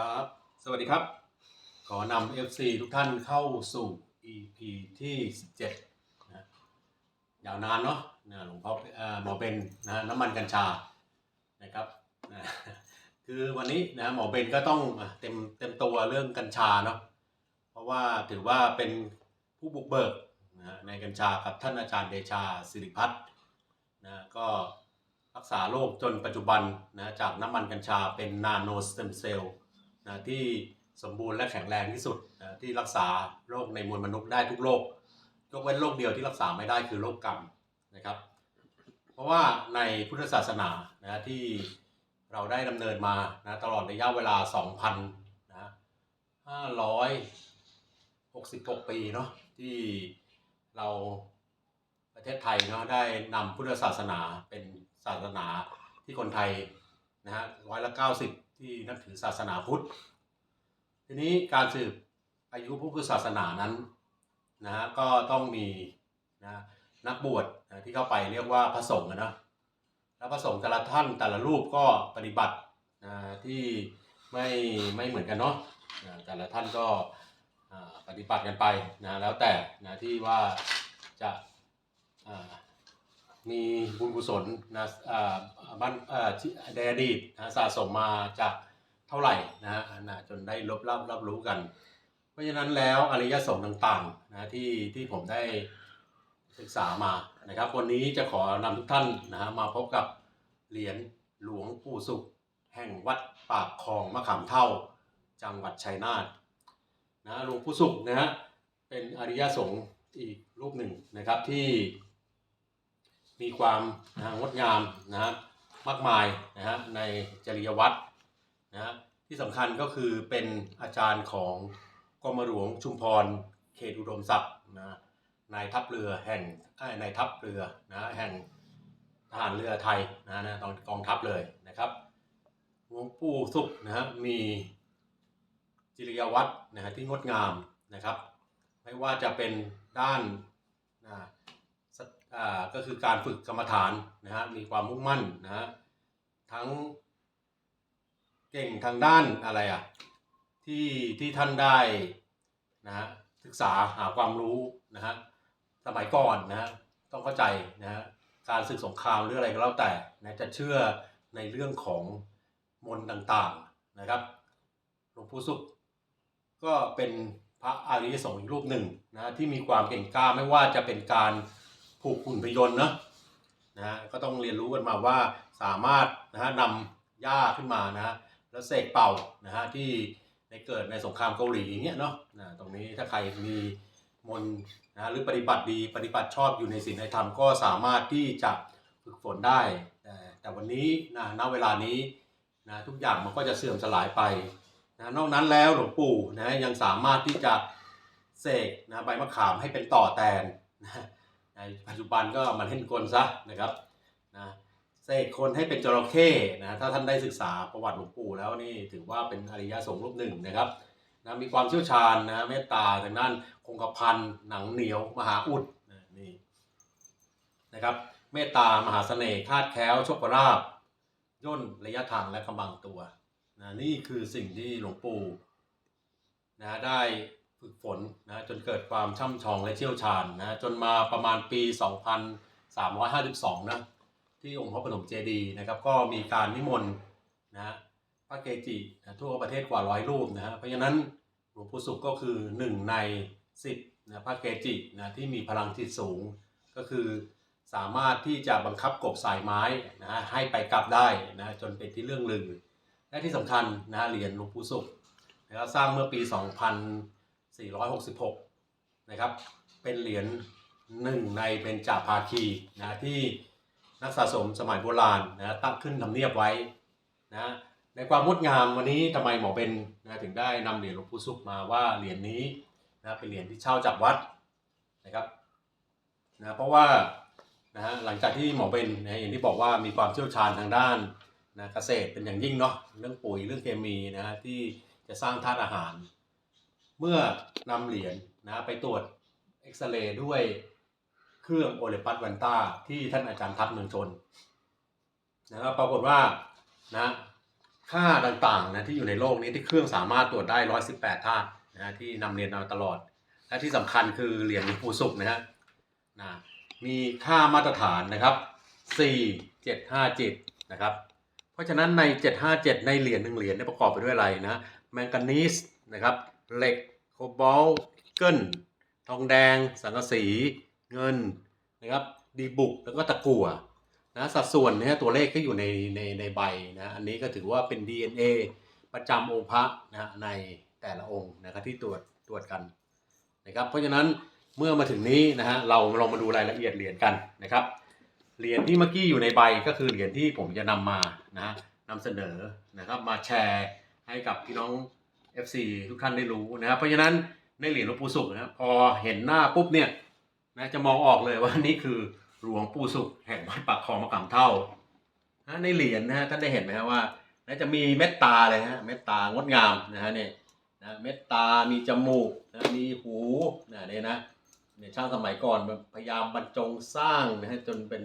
ครับ สวัสดีครับ ขอนำ FC ทุกท่านเข้าสู่ EP ที่ 17นะยาวนานเนาะนะหลวงพ่อเอ่อหมอเป็นนะน้ำมันกัญชานะครับนะคือวันนี้นะหมอเป็นก็ต้องอะเต็มเต็มตัวเรื่องกัญชาเนาะเพราะว่าถือว่าเป็นผู้บุกเบิกนะในกัญชากับท่านอาจารย์เดชาสิริพัฒน์นะก็รักษาโรคจนปัจจุบันนะจากน้ำมันกัญชาเป็นนาโนสเต็มเซลล์ นะที่สมบูรณ์และแข็งแรงที่สุดนะที่รักษาโรคในมวลมนุษย์ได้ทุกโรคยกเว้นโรคเดียวที่รักษาไม่ได้คือโรคกรรมนะครับ เพราะว่าในพุทธศาสนานะที่เราได้ดำเนินมานะตลอดระยะเวลา 2,000นะ566 ปีเนาะที่เราประเทศไทยเนาะได้นำพุทธศาสนาเป็นศาสนาที่คนไทยนะฮะร้อยละ90 ที่นับถือศาสนาพุทธ ทีนี้การสืบอายุพระพุทธศาสนานั้นนะฮะก็ต้องมีนะนักบวชนะที่เข้าไปเรียกว่าพระสงฆ์นะแล้วพระสงฆ์แต่ละท่านแต่ละรูปก็ปฏิบัตินะที่ไม่ไม่เหมือนกันเนาะนะแต่ละท่านก็ปฏิบัติกันไปนะแล้วแต่นะที่ว่าจะ มีบุญกุศลนะอ่าบ้านอ่าในอดีตนะสะสมมาจากเท่าไหร่นะฮะนะจนได้รับรับรับรู้กัน เพราะฉะนั้นแล้วอริยสงฆ์ต่างๆนะที่ที่ผมได้ศึกษามานะครับ วันนี้จะขอนำทุกท่านนะฮะมาพบกับเหรียญหลวงปู่สุข แห่งวัดปากคลองมะขามเท่า จังหวัดชัยนาทนะหลวงปู่สุขนะฮะเป็นอริยสงฆ์อีกรูปหนึ่งนะครับที่ มีความนะงดงามนะฮะมากมายนะฮะในจริยวัตรนะฮะที่สำคัญก็คือเป็นอาจารย์ของกรมหลวงชุมพรเขตอุดมศักดิ์นะนายทัพเรือแห่งนายทัพเรือนะแห่งทหารเรือไทยนะนะตอนกองทัพเลยนะครับหลวงปู่สุขนะฮะมีจริยวัตรนะฮะที่งดงามนะครับ ไม่ว่าจะเป็นด้านนะ ก็คือการฝึกกรรมฐานนะฮะมีความมุ่งมั่นนะฮะทั้งเก่งทางด้านอะไรอะที่ที่ท่านได้นะฮะศึกษาหาความรู้นะฮะสมัยก่อนนะฮะต้องเข้าใจนะฮะการศึกสงครามหรืออะไรก็แล้วแต่นะจะเชื่อในเรื่องของมนต์ต่างๆนะครับหลวงปู่สุข ก็เป็นพระอริยสงฆ์อีกรูปหนึ่งนะที่มีความเก่งกล้าไม่ว่าจะเป็นการ ผูกหุ่นพยนต์เนอะนะฮะก็ต้องเรียนรู้กันมาว่าสามารถนะฮะนำหญ้าขึ้นมานะฮะแล้วเสกเป่านะฮะที่ในเกิดในสงครามเกาหลีอย่างเงี้ยเนาะนะตรงนี้ถ้าใครมีมนนะหรือปฏิบัติดีปฏิบัติชอบอยู่ในศีลในธรรมก็สามารถที่จะฝึกฝนได้ แต่แต่วันนี้นะณเวลานี้นะทุกอย่างมันก็จะเสื่อมสลายไปนะนอกนั้นแล้วหลวงปู่นะยังสามารถที่จะเสกนะใบมะขามให้เป็นต่อแตนนะ ในปัจจุบันก็มันเห็นกลซะนะครับนะเสกคนให้เป็นจระเข้นะถ้าท่านได้ศึกษาประวัติหลวงปู่แล้วนี่ถือว่าเป็นอริยสงฆ์รูปหนึ่งนะครับนะมีความเชี่ยวชาญนะเมตตาทางด้านคงกระพันหนังเหนียวมหาอุดนะนี่นะครับเมตตามหาเสน่ห์คาดแคล้วโชคลาภย่นระยะทางและกำบังตัวนะนี่คือสิ่งที่หลวงปู่นะได้ ฝึกฝนนะจนเกิดความช่ำชองและเชี่ยวชาญนะจนมาประมาณปี 2352 นะที่องค์พระปฐมเจดีย์นะครับ ก็มีการนิมนต์นะพระเกจินะทั่วประเทศกว่าร้อยรูปนะฮะเพราะฉะนั้นหลวงปู่สุขก็คือหนึ่งในสิบนะพระเกจินะที่มีพลังจิตสูง ก็คือสามารถที่จะบังคับกบสายไม้นะฮะให้ไปกลับได้นะจนเป็นที่เรื่องลือ และที่สำคัญนะฮะเหรียญหลวงปู่สุขนะครับสร้างเมื่อปี 466 นะครับ เป็นเหรียญหนึ่งในเบญจภาคีนะที่นักสะสมสมัยโบราณนะตั้งขึ้นทำเนียบไว้นะในความงดงามวันนี้ทำไมหมอเบนนะถึงได้นำเหรียญหลวงปู่สุขมาว่าเหรียญนี้นะเป็นเหรียญที่เช่าจากวัดนะครับนะเพราะว่านะฮะหลังจากที่หมอเบนนะอย่างที่บอกว่ามีความเชี่ยวชาญทางด้านนะเกษตรเป็นอย่างยิ่งเนาะเรื่องปุ๋ยเรื่องเคมีนะฮะที่จะสร้างธาตุอาหาร เมื่อนำเหรียญนะไปตรวจเอ็กซเรย์ด้วยเครื่องโอเลปัสวันต้าที่ท่านอาจารย์ทัพเมืองชนนะครับปรากฏว่านะค่าต่างๆนะที่อยู่ในโลกนี้ที่เครื่องสามารถตรวจได้ 118ธาตุนะฮะที่นำเรียนมาตลอด และที่สำคัญคือเหรียญหลวงปู่ศุกร์นะฮะนะมีค่ามาตรฐานนะครับ4757นะครับเพราะฉะนั้นใน 757 ในเหรียญหนึ่งเหรียญประกอบไปด้วยอะไรนะแมงกานีสนะครับ เหล็ก โคบอลเกิลทองแดง สังกะสี เงินนะครับดีบุกแล้วก็ตะกั่วนะสัดส่วนเนี่ยตัวเลขก็อยู่ในในในใบนะอันนี้ก็ถือว่าเป็น DNA ประจำองค์พระนะในแต่ละองค์นะครับที่ตรวจตรวจกันนะครับเพราะฉะนั้นเมื่อมาถึงนี้นะฮะเราลองมาดูรายละเอียดเหรียญกันนะครับเหรียญที่เมื่อกี้อยู่ในใบก็คือเหรียญที่ผมจะนำมานะนำเสนอนะครับมาแชร์ให้กับพี่น้อง FC ทุกท่านได้รู้นะครับ เพราะฉะนั้นในเหรียญหลวงปู่ศุกร์นะครับพอเห็นหน้าปุ๊บเนี่ยนะจะมองออกเลยว่านี่คือหลวงปู่ศุกร์แห่งวัดปากคลองมะขามเท่านะในเหรียญนะฮะท่านได้เห็นไหมครับว่านะจะมีเม็ดตาเลยฮะเม็ดตางดงามนะฮะเนี่ยนะเม็ดตามีจมูกนะมีหูนะเนี่ยนะเนี่ยช่างสมัยก่อนพยายามบรรจงสร้างนะฮะจนเป็น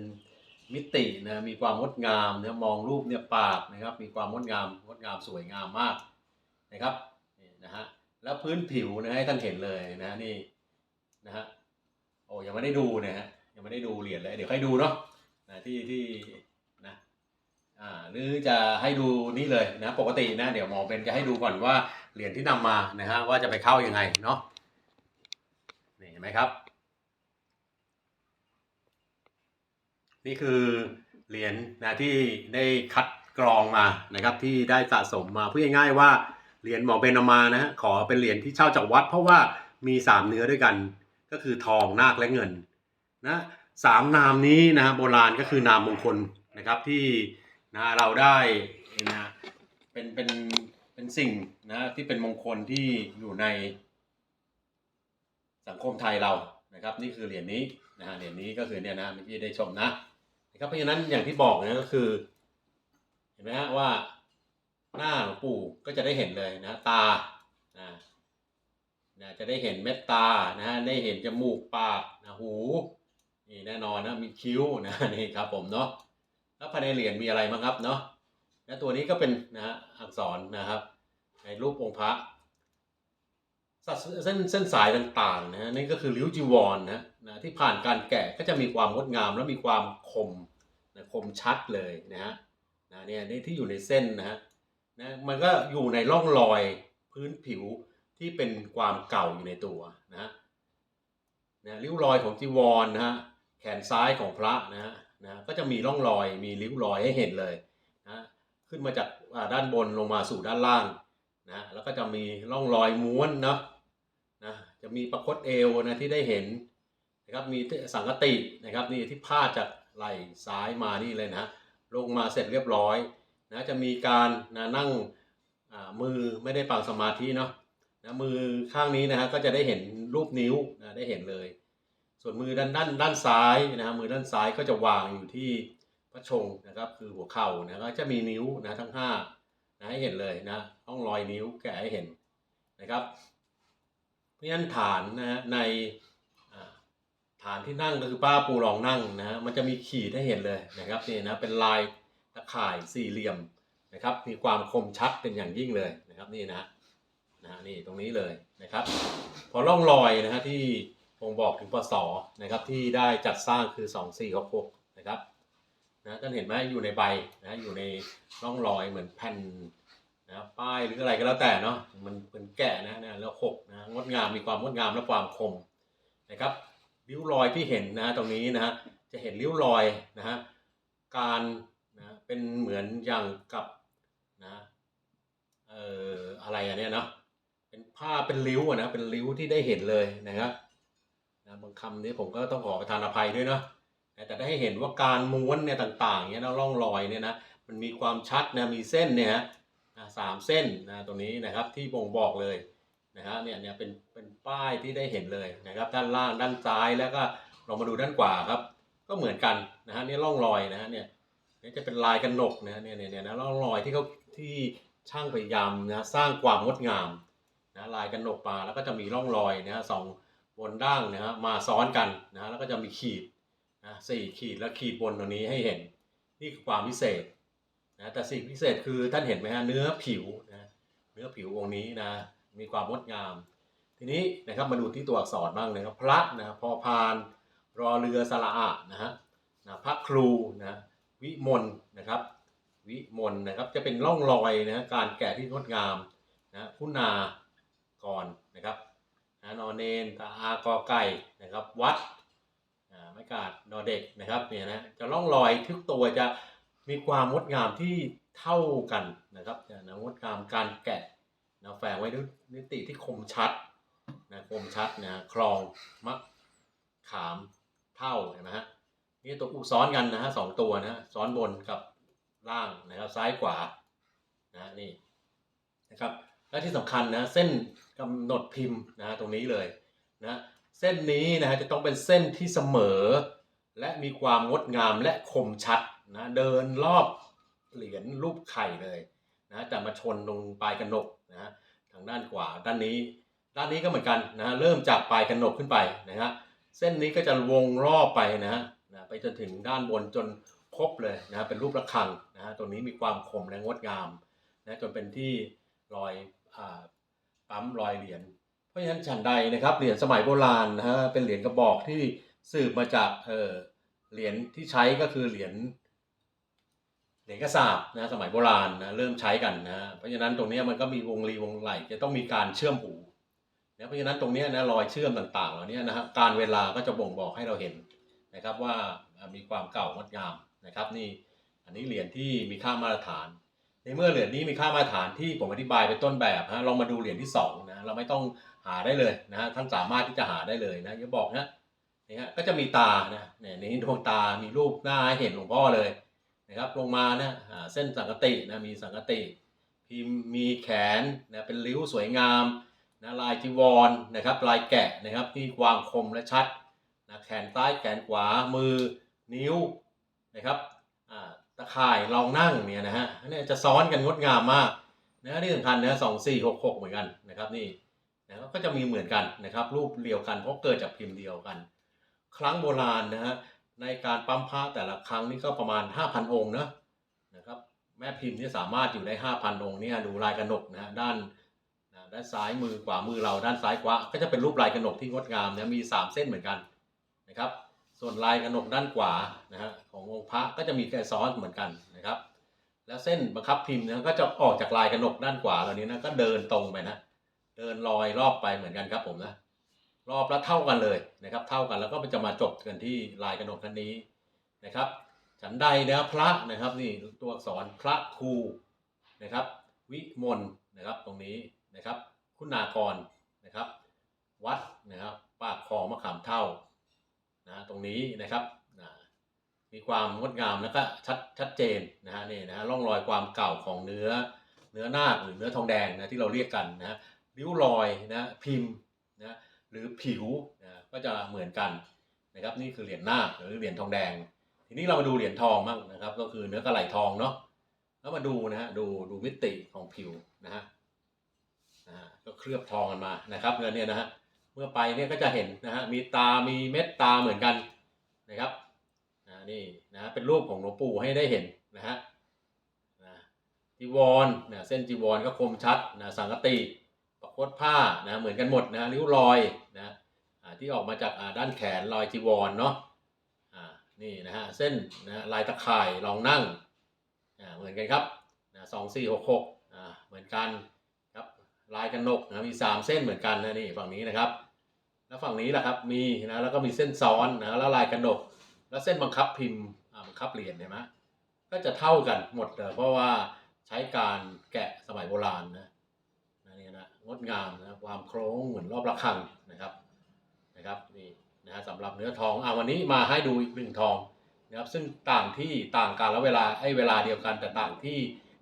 มิตินะมีความงดงามนะมองรูปเนี่ยปากนะครับ มีความงดงามงดงามสวยงามมากนะครับ นะฮะแล้วพื้นผิวนะให้ท่านเห็นเลยนะนี่นะฮะโอ้ยังไม่ได้ดูนะฮะยังไม่ได้ดูเหรียญเลยเดี๋ยวให้ดูเนาะนะที่ที่นะอ่าหรือจะให้ดูนี่เลยนะปกตินะเดี๋ยวหมอเป็นจะให้ดูก่อนว่าเหรียญที่นำมานะฮะว่าจะไปเข้ายังไงเนาะนี่เห็นไหมครับ นี่คือเหรียญนะที่ได้คัดกรองมานะครับที่ได้สะสมมาพูดง่ายๆว่า เหรียญหมอเบนเอามานะฮะขอเป็นเหรียญที่เช่าจากวัด เพราะว่ามีสามเนื้อด้วยกัน ก็คือทองนาคและเงินนะสามนามนี้นะฮะโบราณก็คือนามมงคลนะครับที่นะเราได้นะเป็นเป็นเป็นสิ่งนะที่เป็นมงคลที่อยู่ในสังคมไทยเรานะครับ นี่คือเหรียญนี้นะฮะเหรียญนี้ก็คือเนี่ยนะเมื่อกี้ได้ชมนะนะครับเพราะฉะนั้นอย่างที่บอกนะก็คือ เห็นไหมฮะว่า หน้าหลวงปู่ก็จะได้เห็นเลยนะตานะนะจะได้เห็นเม็ดตานะฮะได้เห็นจมูกปากนะหูนี่แน่นอนนะมีคิ้วนะนี่ครับผมเนาะแล้วภายในเหรียญมีอะไรบ้างครับเนาะและตัวนี้ก็เป็นนะฮะอักษรนะครับ ในรูปองค์พระสัดเส้นเส้นสายต่างๆนะฮะนี่ก็คือริ้วจีวรนะนะที่ผ่านการแกะก็จะมีความงดงามและมีความคมนะคมชัดเลยนะฮะนะเนี่ยนี่ที่อยู่ในเส้นนะฮะ นะมันก็อยู่ในร่องรอยพื้นผิวที่เป็นความเก่าอยู่ในตัวนะนะริ้วรอยของจีวรนะฮะแขนซ้ายของพระนะฮะนะก็จะมีร่องรอยมีริ้วรอยให้เห็นเลยนะขึ้นมาจากด้านบนลงมาสู่ด้านล่างนะแล้วก็จะมีร่องรอยม้วนเนาะนะจะมีประคตเอวนะที่ได้เห็นนะครับมีสังกตินะครับนี่ที่พาดจากไหล่ซ้ายมานี่เลยนะลงมาเสร็จเรียบร้อย นะจะมีการนะนั่งมือไม่ได้ปางสมาธิเนาะนะมือข้างนี้นะฮะก็จะได้เห็นรูปนิ้วนะได้เห็นเลย ส่วนมือด้านด้านด้านซ้ายนะฮะมือด้านซ้ายก็จะวางอยู่ที่พระชงนะครับคือหัวเข่านะก็จะมีนิ้วนะทั้งห้านะให้เห็นเลยนะต้องรอยนิ้วแกะให้เห็นนะครับเพราะฉะนั้นฐานนะฮะในฐานที่นั่งก็คือป้าปูรองนั่งนะฮะมันจะมีขีดให้เห็นเลยนะครับนี่นะเป็นลาย ข่ายสี่เหลี่ยมนะครับ มีความคมชัดเป็นอย่างยิ่งเลยนะครับนี่นะนะฮะนี่ตรงนี้เลยนะครับ พอร่องรอยนะฮะที่ผมบอกถึงปศนะครับที่ได้จัดสร้างคือ 2466นะครับนะท่านเห็นไหมอยู่ในใบนะอยู่ในร่องรอยเหมือนแผ่นนะป้ายหรืออะไรก็แล้วแต่เนาะมันเป็นแกะนะนะแล้วหกนะงดงามมีความงดงามและความคมนะครับริ้วรอยที่เห็นนะตรงนี้นะฮะจะเห็นริ้วรอยนะฮะการ เป็นเหมือนอย่างกับนะเอ่ออะไรอันเนี้ยเนาะเป็นผ้าเป็นริ้วอะนะเป็นริ้วที่ได้เห็นเลยนะครับนะบางคำนี้ผมก็ต้องขอประทานอภัยด้วยเนาะแต่ได้ให้เห็นว่าการม้วนเนี่ยต่างๆเนี่ยนะร่องรอยเนี่ยนะมันมีความชัดนะมีเส้นเนี่ยฮะสามเส้นนะตรงนี้นะครับที่บ่งบอกเลยนะฮะเนี่ยเนี่ยเป็นเป็นป้ายที่ได้เห็นเลยนะครับ ด้านล่างด้านซ้ายแล้วก็ลองมาดูด้านขวาครับ ก็เหมือนกันนะฮะนี่ร่องรอยนะฮะเนี่ย นี่จะเป็นลายกันหนกนะเนี่ยเนี่ยเนี่ยนะร่องรอยที่เขาที่ช่างพยายามนะสร้างความงดงามนะลายกันหนกมาแล้วก็จะมีร่องรอยนะสองบนด้านนะฮะมาซ้อนกันนะแล้วก็จะมีขีดนะสี่ขีดแล้วขีดบนตรงนี้ให้เห็นนี่คือความพิเศษนะแต่สิ่งพิเศษคือท่านเห็นไหมฮะเนื้อผิวนะเนื้อผิวองค์นี้นะมีความงดงาม ทีนี้นะครับมาดูที่ตัวอักษรบ้างนะครับ พระนะพอพานรอเรือสระอะนะฮะนะพระครูนะ วิมลนะครับ วิมลนะครับจะเป็นร่องรอยนะการแกะที่งดงามนะคุณากรนะครับนะนอนเนนตาอากอไก่นะครับ วัดอ่าไม่กาดนอเด็กนะครับเนี่ยนะจะร่องรอยทุกตัวจะมีความงดงามที่เท่ากันนะครับเนี่ยนะงดงามการแกะนะแฝงไว้ด้วยนิติที่คมชัดนะคมชัดนะคลองมะขามเท่าเห็นไหมฮะ นี่ตัวอุซ้อนกันนะฮะสองตัวนะซ้อนบนกับล่างนะครับซ้ายขวานะนี่นะครับและที่สำคัญนะเส้นกำหนดพิมพ์นะฮะตรงนี้เลยนะเส้นนี้นะฮะจะต้องเป็นเส้นที่เสมอ และมีความงดงามและคมชัดนะเดินรอบเหรียญรูปไข่เลยนะแต่มาชนตรงปลายกระหนกนะฮะทางด้านขวาด้านนี้ ด้านนี้ก็เหมือนกันนะฮะเริ่มจากปลายกระหนกขึ้นไปนะฮะเส้นนี้ก็จะวงรอบไปนะฮะ นะไปจนถึงด้านบนจนครบเลยนะเป็นรูประฆังนะฮะตรงนี้มีความคมและงดงามนะจนเป็นที่รอยอ่าปั๊มรอยเหรียญเพราะฉะนั้นฉันใดนะครับเหรียญสมัยโบราณนะฮะเป็นเหรียญกระบอกที่สืบมาจากเออเหรียญที่ใช้ก็คือเหรียญเหรียญกระสาบนะสมัยโบราณนะเริ่มใช้กันนะเพราะฉะนั้นตรงนี้มันก็มีวงรีวงไหลจะต้องมีการเชื่อมหูนะเพราะฉะนั้นตรงนี้นะรอยเชื่อมต่างๆเหล่านี้นะครับการเวลาก็จะบ่งบอกให้เราเห็น นะครับว่ามีความเก่างดงามนะครับนี่อันนี้เหรียญที่มีค่ามาตรฐาน ในเมื่อเหรียญนี้มีค่ามาตรฐานที่ผมอธิบายเป็นต้นแบบฮะลองมาดูเหรียญที่สองนะเราไม่ต้องหาได้เลยนะฮะท่านสามารถที่จะหาได้เลยนะอย่าบอกนะนี่ฮะก็จะมีตานะเนี่ยนี่ดวงตามีรูปหน้าให้เห็นหลวงพ่อเลยนะครับลงมานะเส้นสังกตินะมีสังกติพิมพ์มีแขนนะเป็นริ้วสวยงามนะลายจีวรนะครับลายแกะนะครับที่ความคมและชัด นะแขนซ้ายแขนขวามือนิ้วนะครับตะข่ายรองนั่งเนี่ยนะฮะนนี้จะซ้อนกันงดงามมากนะที่สำคัญนะสองสี่หกหกเหมือนกันนะครับนี่นะก็จะมีเหมือนกันนะครับ รูปเดียวกันเพราะเกิดจากพิมพ์เดียวกัน ครั้งโบราณนะฮะในการปั๊มพระแต่ละครั้งนี่ก็ประมาณ 5,000 องค์นะนะครับแม่พิมพ์ที่สามารถอยู่ได้ 5,000 องค์เนี่ยดูลายกระหนกนะฮะด้านด้านซ้ายมือขวามือเราด้านซ้ายขวาก็จะเป็นรูปลายกระหนกที่งดงามนะมี 3 เส้นเหมือนกัน นะครับ ส่วนลายกระหนกด้านขวานะฮะขององค์พระก็จะมีแกซ้อนเหมือนกันนะครับ แล้วเส้นบังคับพิมพ์นะก็จะออกจากลายกระหนกด้านขวาเหล่านี้นะก็เดินตรงไปนะเดินลอยรอบไปเหมือนกันครับผมนะรอบละเท่ากันเลยนะครับ เท่ากันแล้วก็จะมาจบกันที่ลายกระหนกท่านนี้นะครับ ฉันใดนะพระนะครับนี่ตัวอักษรพระครูนะครับ วิมลนะครับตรงนี้นะครับ คุณากรนะครับ วัดนะครับปากคลองมะขามเท่า นะตรงนี้นะครับนะมีความงดงามแล้วก็ชัดชัดเจนนะฮะนี่นะฮะร่องรอยความเก่าของเนื้อเนื้อนาคหรือเนื้อทองแดงนะที่เราเรียกกันนะริ้วรอยนะพิมพ์นะหรือผิวนะก็จะเหมือนกันนะครับนี่คือเหรียญนาคหรือเหรียญทองแดง ทีนี้เรามาดูเหรียญทองบ้างนะครับ ก็คือเนื้อกระไหลทองเนาะแล้วมาดูนะฮะดูดูมิติของผิวนะฮะก็เคลือบทองกันมานะครับเงินเนี่ยนะฮะ มื่อไปเนี่ยก็จะเห็นนะฮะมีตา มีเม็ดตาเหมือนกันนะครับอ่านี่นะฮะเป็นรูปของหลวงปู่ให้ได้เห็นนะฮะจีวรนะเส้นจีวรก็คมชัดนะสังกติประคตผ้านะเหมือนกันหมดนะริ้วรอยนะที่ออกมาจากด้านแขนรอยจีวรเนาะอ่านี่นะฮะเส้นนะลายตะข่ายรองนั่งอ่าเหมือนกันครับสองสี่หกหกอ่าเหมือนกันครับลายกระหนกนะมีสามเส้นเหมือนกันนะนี่ฝั่งนี้นะครับ แล้วฝั่งนี้แหละครับมีนะแล้วก็มีเส้นซ้อนนะแล้วลายกระหนก แล้วเส้นบังคับพิมพ์บังคับเหรียญเห็นไหมก็จะเท่ากันหมดเลยเพราะว่าใช้การแกะสมัยโบราณนะนะนี่นะงดงามนะความโค้งเหมือนรอบระฆังนะครับนะครับนี่นะฮะสำหรับเนื้อทองอ่าวันนี้มาให้ดูอีกหนึ่งทองนะครับซึ่งต่างที่ต่างกันแล้วเวลาไอ้เวลาเดียวกัน แต่ต่างที่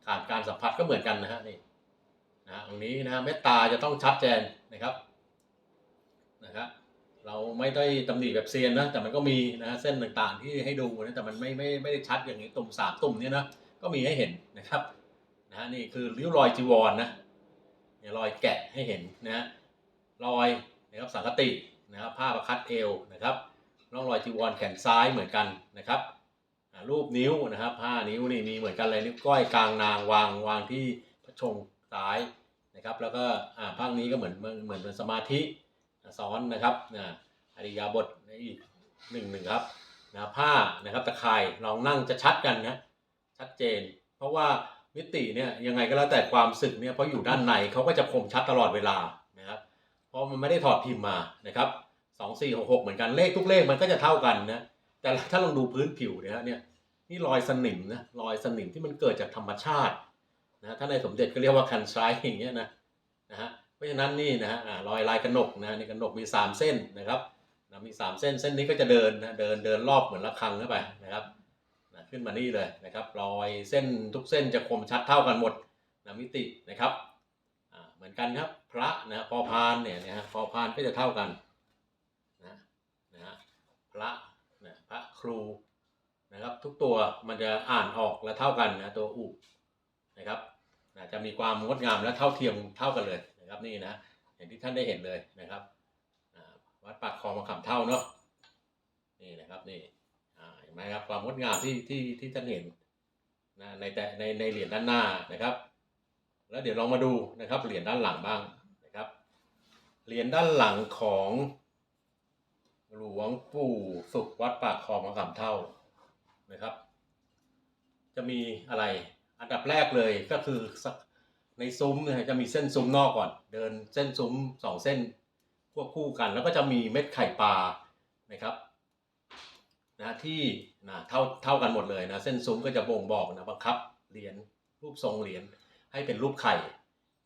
ขาดการสัมผัสก็เหมือนกันนะฮะนี่นะฮะตรงนี้นะฮะเม็ดตาจะต้องชัดเจนนะครับ นะครับเราไม่ได้ตำหนิแบบเซียนนะแต่มันก็มีนะเส้นต่างๆที่ให้ดูนะแต่มันไม่ไม่ไม่ได้ชัดอย่างนี้ตุ่มสามตุ่มเนี่ยนะก็มีให้เห็นนะครับนะฮะนี่คือริ้วรอยจีวรนะเนี่ยรอยแกะให้เห็นนะฮะรอยนะครับสังกตินะครับผ้าประคัดเอวนะครับร่องรอยจีวรแขนซ้ายเหมือนกันนะครับรูปนิ้วนะครับห้านิ้วนี่มีเหมือนกันเลยนิ้วก้อยกลางนางวางวางที่พระชงซ้ายนะครับ แล้วก็อ่าภาคนี้ก็เหมือนเหมือนเหมือนเป็นสมาธิ ซ้อนนะครับนะอริยาบทอีกหนึ่งหนึ่งครับนะผ้านะครับตะข่ายลองนั่งจะชัดกันนะชัดเจน เพราะว่ามิติเนี่ยยังไงก็แล้วแต่ความสึกเนี่ยเพราะอยู่ด้านในเขาก็จะคมชัดตลอดเวลานะครับเพราะมันไม่ได้ถอดพิมพ์มานะครับสองสี่หกหกเหมือนกันเลขทุกเลขมันก็จะเท่ากันนะแต่ถ้าลองดูพื้นผิวเนี่ยเนี่ยนี่รอยสนิมนะรอยสนิมที่มันเกิดจากธรรมชาตินะถ้าในสมเด็จก็เรียกว่าคันไซอย่างเงี้ยนะนะฮะ เพราะฉะนั้นนี่นะฮะรอยลายกระหนกนะนี่กระหนกมีสามเส้นนะครับนะมีสามเส้นเส้นนี้ก็จะเดินนะเดินเดินรอบเหมือนระฆังเข้าไปนะครับนะขึ้นมานี่เลยนะครับรอยเส้นทุกเส้นจะคมชัดเท่ากันหมดนะมิตินะครับอ่าเหมือนกันครับพระนะพอพานเนี่ยนะฮะพอพานก็จะเท่ากันนะนะฮะพระนะพระครูนะครับทุกตัวมันจะอ่านออกและเท่ากันนะตัวอุนะครับนะจะมีความงดงามและเท่าเทียมเท่ากันเลย นะครับนี่นะอย่างที่ท่านได้เห็นเลยนะครับวัดปากคลองมะขามเท่าเนาะนี่นะครับนี่เห็นไหมครับความงดงามที่ที่ที่ท่านเห็นนะในแต่ในในเหรียญด้านหน้านะครับ แล้วเดี๋ยวลองมาดูนะครับเหรียญด้านหลังบ้างนะครับเหรียญด้านหลังของหลวงปู่สุขวัดปากคลองมะขามเท่านะครับ จะมีอะไรอันดับแรกเลยก็คือสัก ในซุ้มเนี่ยจะมีเส้นซุ้มนอกก่อน เดินเส้นซุ้มสองเส้นควบคู่กัน แล้วก็จะมีเม็ดไข่ปลานะครับนะที่นะเท่าเท่ากันหมดเลยนะเส้นซุ้มก็จะบ่งบอกนะบังคับเหรียญรูปทรงเหรียญให้เป็นรูปไข่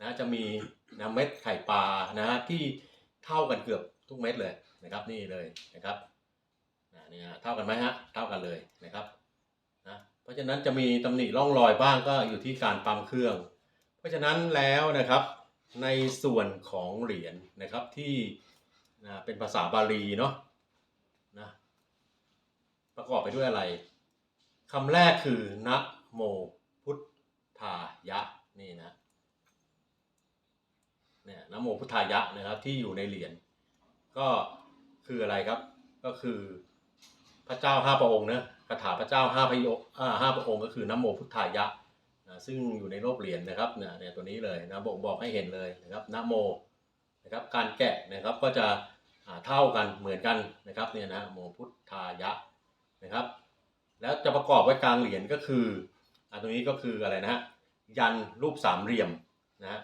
นะจะมีนะเม็ดไข่ปลานะที่เท่ากันเกือบทุกเม็ดเลยนะครับนี่เลยนะครับนะนี่เท่ากันไหมฮะเท่ากันเลยนะครับนะเพราะฉะนั้นจะมีตำหนิร่องรอยบ้างก็อยู่ที่การปั๊มเครื่อง เพราะฉะนั้นแล้วนะครับในส่วนของเหรียญนะครับที่นะเป็นภาษาบาลีเนาะนะประกอบไปด้วยอะไรคำแรกคือนะโมพุทธายะนี่นะเนี่ยนะโมพุทธายะนะครับที่อยู่ในเหรียญก็คืออะไรครับก็คือพระเจ้าห้าพระองค์นะคาถาพระเจ้าห้าพระโยอ่าห้าพระองค์ก็คือน้ำโมพุทธายะ ซึ่งอยู่ในรูปเหรียญนะครับเนี่ยเนี่ยตัวนี้เลยนะบ่งบอกให้เห็นเลยนะครับนะโมนะครับการแกะนะครับก็จะเท่ากันเหมือนกันนะครับเนี่ยนะโมพุทธายะนะครับ แล้วจะประกอบไว้กลางเหรียญก็คืออ่าตรงนี้ก็คืออะไรนะฮะยันรูปสามเหลี่ยมนะฮะ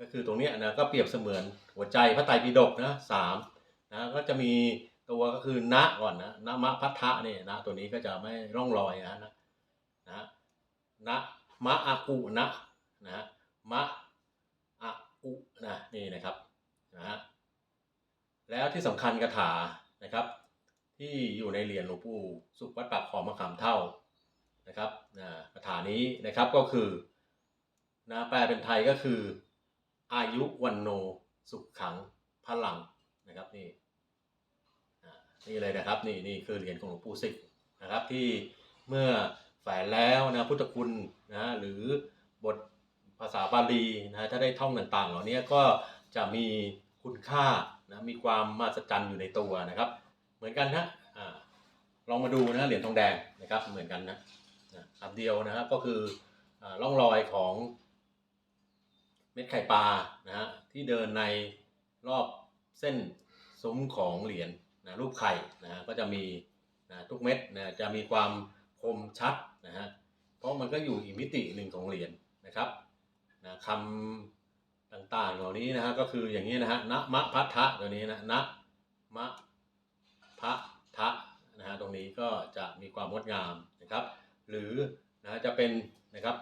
ก็คือตรงเนี้ยนะก็เปรียบเสมือนหัวใจพระไตรปิฎกนะสามนะก็จะมีตัวก็คือนะก่อนนะนะมะพัทธะเนี่ยนะตัวนี้ก็จะไม่ร่องรอยนะนะนะนะ มะอาอุนะนะมะอาอุนะนี่นะครับนะฮะแล้วที่สำคัญคาถานะครับ ที่อยู่ในเหรียญหลวงปู่สุขวัดปากคลองมะขามเท่านะครับนะคาถานี้นะครับก็คือนะแปลเป็นไทยก็คือ อายุวันโนสุขขังพลังนะครับนี่นี่เลยนะครับนี่นี่คือเหรียญของหลวงปู่สิกนะครับที่เมื่อ แฝงแล้วนะพุทธคุณนะหรือบทภาษาบาลีนะถ้าได้ท่องต่างๆ เหล่านี้ก็จะมีคุณค่านะมีความมหัศจรรย์อยู่ในตัวนะครับ เหมือนกันนะอ่าลองมาดูนะเหรียญทองแดงนะครับเหมือนกันนะนะคำเดียวนะครับก็คืออ่าร่องรอยของเม็ดไข่ปลานะฮะที่เดินในรอบเส้นซุ้มของเหรียญนะรูปไข่นะฮะก็จะมีนะทุกเม็ดนะจะมีความคมชัด นะฮะเพราะมันก็อยู่อีกมิติหนึ่งของเหรียญนะครับนะคำต่างๆเหล่านี้นะฮะก็คืออย่างนี้นะฮะนะมะพัทธะตัวนี้นะนะมะพะทะนะฮะตรงนี้ก็จะมีความงดงามนะครับ หรือนะจะเป็นนะครับ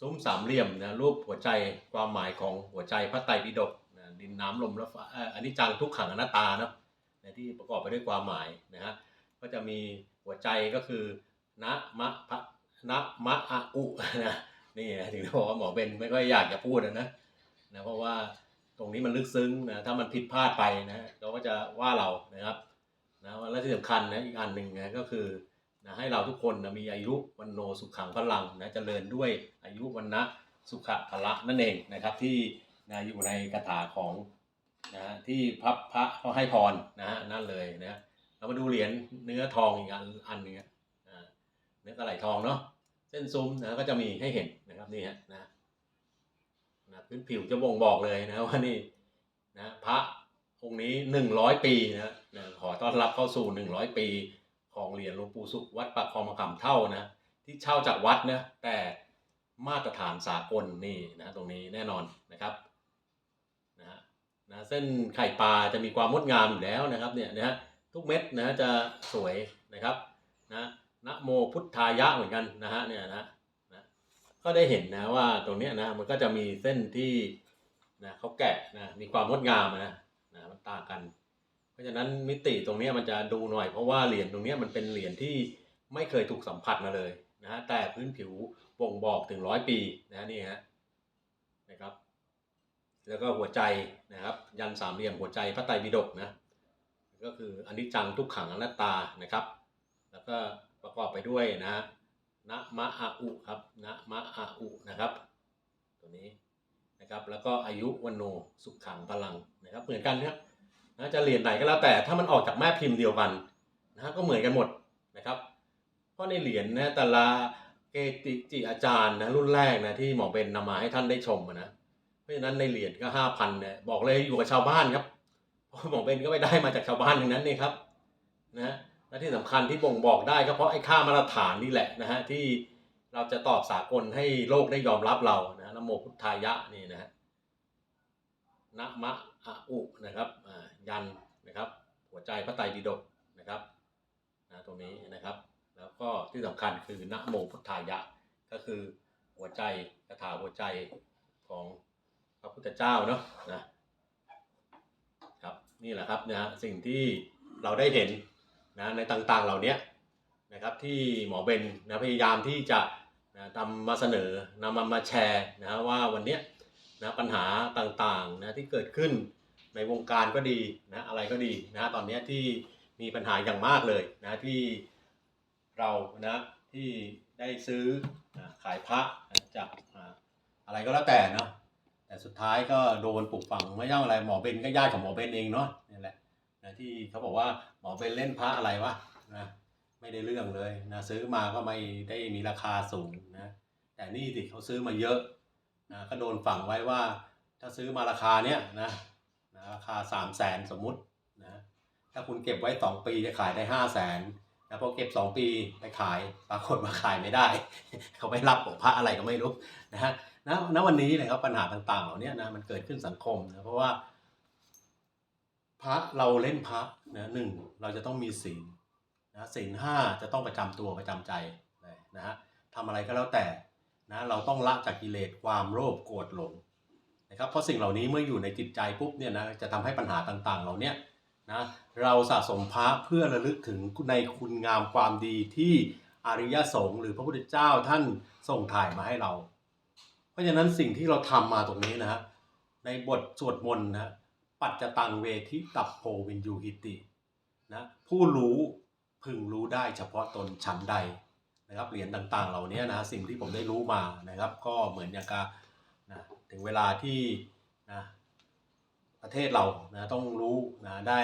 ซุ้มสามเหลี่ยมนะรูปหัวใจความหมายของหัวใจพระไตรปิฎกนะดินน้ำลมและฟ้าอันนี้จังทุกขังอนัตตานะนะที่ประกอบไปด้วยความหมายนะฮะก็จะมีหัวใจก็คือ นะมะพะนะมะอะอุนะนี่นะถึงได้บอกว่าหมอเบนไม่ค่อยอยากจะพูดนะนะนะเพราะว่าตรงนี้มันลึกซึ้งนะถ้ามันผิดพลาดไปนะเขาก็จะว่าเรานะครับนะและที่สำคัญนะอีกอันหนึ่งนะก็คือนะให้เราทุกคนนะมีอายุวันโนสุขขังพลังนะเจริญด้วยอายุวันนะสุขะพละนั่นเองนะครับที่นะอยู่ในคาถาของนะที่พระพระเขาให้พรนะฮะนั่นเลยนะเรามาดูเหรียญเนื้อทองอีกอันอันนึงนะ เนื้อกระไหลทองเนาะเส้นซุ้มนะก็จะมีให้เห็นนะครับนี่ฮะนะนะพื้นผิวจะบ่งบอกเลยนะว่านี่นะพระองค์นี้หนึ่งร้อยปีนะนะขอต้อนรับเข้าสู่หนึ่งร้อยปี ของเหรียญหลวงปู่สุขวัดปากคลองมะขามเท่านะ ที่เช่าจากวัดนะแต่มาตรฐานสากลนี่นะตรงนี้แน่นอนนะครับนะฮะนะเส้นไข่ปลาจะมีความงดงามอยู่แล้วนะครับเนี่ยนะฮะทุกเม็ดนะจะสวยนะครับนะ นะโมพุทธายะเหมือนกันนะฮะเนี่ยนะนะก็ได้เห็นนะว่าตรงเนี้ยนะมันก็จะมีเส้นที่นะเขาแกะนะมีความงดงามนะนะมันต่างกัน เพราะฉะนั้นมิติตรงนี้มันจะดูหน่อยเพราะว่าเหรียญตรงนี้มันเป็นเหรียญที่ไม่เคยถูกสัมผัสมาเลยนะฮะแต่พื้นผิวบ่งบอกถึงร้อยปีนะฮะนี่ฮะนะครับ แล้วก็หัวใจนะครับ ยันสามเหลี่ยมหัวใจพระไตรปิฎกนะก็คืออนิจจังทุกขังอนัตตานะครับ แล้วก็ ประกอบไปด้วยนะนะมะอาอุครับนะมะอาอุนะครับ ตัวนี้นะครับแล้วก็อายุวันโนสุขขังพลังนะครับเหมือนกันนะครับนะจะเหรียญไหนก็แล้วแต่ถ้ามันออกจากแม่พิมพ์เดียวกันนะก็เหมือนกันหมดนะครับ เพราะในเหรียญนะแต่ละเกจิจิอาจารย์นะรุ่นแรกนะที่หมอเบนนำมาให้ท่านได้ชมนะเพราะฉะนั้นในเหรียญก็ห้าพันเนี่ยบอกเลยอยู่กับชาวบ้านครับหมอเบนก็ไปได้มาจากชาวบ้านทั้งนั้นนี่ครับนะ และที่สำคัญที่บ่งบอกได้ก็เพราะไอ้ค่ามาตรฐานนี่แหละนะฮะที่เราจะตอบสากลให้โลกได้ยอมรับเรานะนะโมพุทธายะนี่นะฮะนะมะอะอุนะครับอ่ายันนะครับ หัวใจพระไตรปิฎกนะครับนะตรงนี้นะครับ แล้วก็ที่สำคัญคือนะโมพุทธายะ ก็คือหัวใจคาถาหัวใจของพระพุทธเจ้าเนาะนะครับนี่แหละครับนะฮะสิ่งที่เราได้เห็น นะในต่างๆเหล่านี้นะครับที่หมอเบนนะพยายามที่จะนะนำมาเสนอนำมามาแชร์นะว่าวันนี้นะปัญหาต่างๆนะที่เกิดขึ้นในวงการก็ดีนะอะไรก็ดีนะตอนนี้ที่มีปัญหาอย่างมากเลยนะที่เรานะที่ได้ซื้อนะขายพระนะจากอ่าอะไรก็แล้วแต่เนาะแต่สุดท้ายก็โดนปลูกฝังไม่ย่ออะไรหมอเบนก็ญาติของหมอเบนเองเนาะนี่แหละ นะที่เขาบอกว่าหมอเบนเล่นพระอะไรวะนะไม่ได้เรื่องเลยนะซื้อมาก็ไม่ได้มีราคาสูงนะแต่นี่สิเขาซื้อมาเยอะนะก็โดนฝังไว้ว่า ถ้าซื้อมาราคาเนี้ยนะนะราคาสามแสนสมมุตินะถ้าคุณเก็บไว้สองปีจะขายได้ห้าแสนนะพอเก็บสองปีไปขายปรากฏว่าขายไม่ได้ เขาไม่รับของพระอะไรก็ไม่รู้นะฮะนะณวันนี้นะครับปัญหาต่างๆเหล่านี้นะมันเกิดขึ้นสังคมนะเพราะว่า พระเราเล่นพระนะหนึ่งเราจะต้องมีศีลนะศีลห้าจะต้องประจำตัวประจำใจนะฮะทำอะไรก็แล้วแต่นะเราต้องละจากกิเลสความโลภโกรธหลงนะครับเพราะสิ่งเหล่านี้เมื่ออยู่ในจิตใจปุ๊บเนี่ยนะจะทำให้ปัญหาต่างๆ เหล่าเนี้ยนะเราสะสมพระเพื่อระลึกถึงในคุณงามความดีที่อริยสงฆ์หรือพระพุทธเจ้าท่านส่งถ่ายมาให้เรา เพราะฉะนั้นสิ่งที่เราทำมาตรงนี้นะฮะในบทสวดมนต์นะ ปัจจตังเวทิตับโพวินยูหิตินะผู้รู้พึงรู้ได้เฉพาะตนฉันใดนะครับเหรียญต่างๆ เหล่านี้นะสิ่งที่ผมได้รู้มานะครับ ก็เหมือนอย่างกับนะถึงเวลาที่นะประเทศเรานะต้องรู้นะได้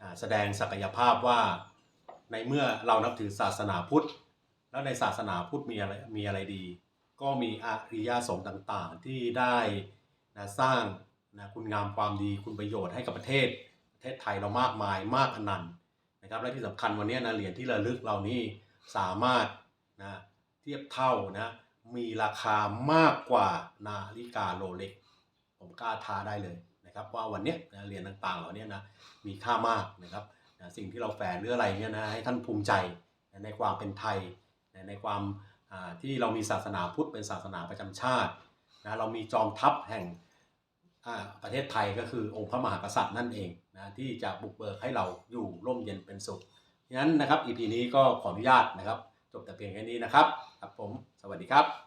อาแสดงศักยภาพว่าในเมื่อเรานับถือศาสนาพุทธ แล้วในศาสนาพุทธมีอะไรมีอะไรดี ก็มีอริยสงฆ์ต่างๆ ที่ได้นะสร้าง นะคุณงามความดีคุณประโยชน์ให้กับประเทศ ประเทศไทยเรามากมายมากอนันต์นะครับและที่สำคัญวันนี้นะเหรียญที่ระลึกเหล่านี้สามารถนะเทียบเท่านะมีราคามากกว่านาฬิกาโรเล็ก ผมกล้าท้าได้เลยนะครับว่าวันนี้นะเหรียญต่างๆเหล่านี้นะมีค่ามากนะครับนะสิ่งที่เราแฝงหรืออะไรเนี่ยนะให้ท่านภูมิใจนะในความเป็นไทยนะในความที่เรามีศาสนาพุทธเป็นศาสนาประจำชาตินะเรามีจอมทัพแห่ง ประเทศไทยก็คือองค์พระมหากษัตริย์นั่นเองนะที่จะบุกเบิกให้เราอยู่ร่มเย็นเป็นสุขฉะนั้นนะครับ EP นี้ก็ขออนุญาตนะครับ จบแต่เพียงแค่นี้นะครับครับผมสวัสดีครับ